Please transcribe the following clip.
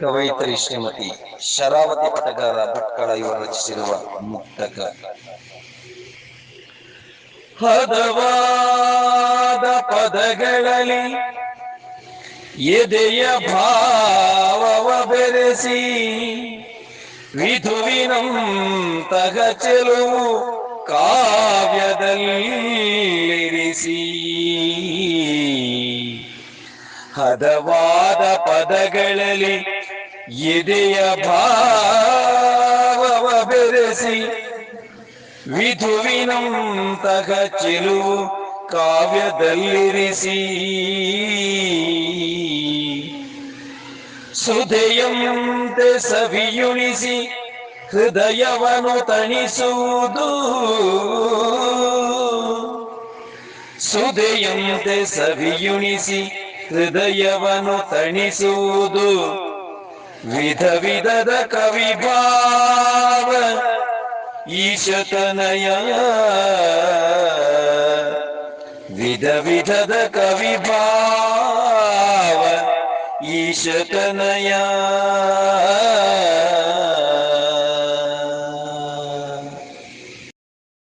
ಕವಯಿತ್ರಿ ಶ್ರೀಮತಿ ಶರಾವತಿ ಪಟಗಾರ ಭಟ್ಕಳ ಇವರು ರಚಿಸಿರುವ ಮುಕ್ತಕ. ಹದವಾದ ಪದಗಳಲ್ಲಿ ಎದೆಯ ಭಾವವ ಬೆರೆಸಿ ವಿಧುವಿನಂತಗ ಚೆಲುವು ಕಾವ್ಯದಲ್ಲಿರಿಸಿ. ಹದವಾದ ಪದಗಳಲ್ಲಿ ಎದೆಯ ಭಾವವ ಬೆರೆಸಿ ವಿಧುವಿನಂತಹ ಚೆಲುವು ಕಾವ್ಯದಲ್ಲಿರಿಸಿ. ಸುಧೆಯಂತೆ ಸವಿಯುಣಿಸಿ ಹೃದಯವನ್ನು ತಣಿಸುವುದು. ಸುಧೆಯಂತೆ ಸವಿಯುಣಿಸಿ ಹೃದಯವನ್ನು ತಣಿಸುವುದು. विधविदद कविभाव ईशतनय विधविधद कविभाव ईशतनया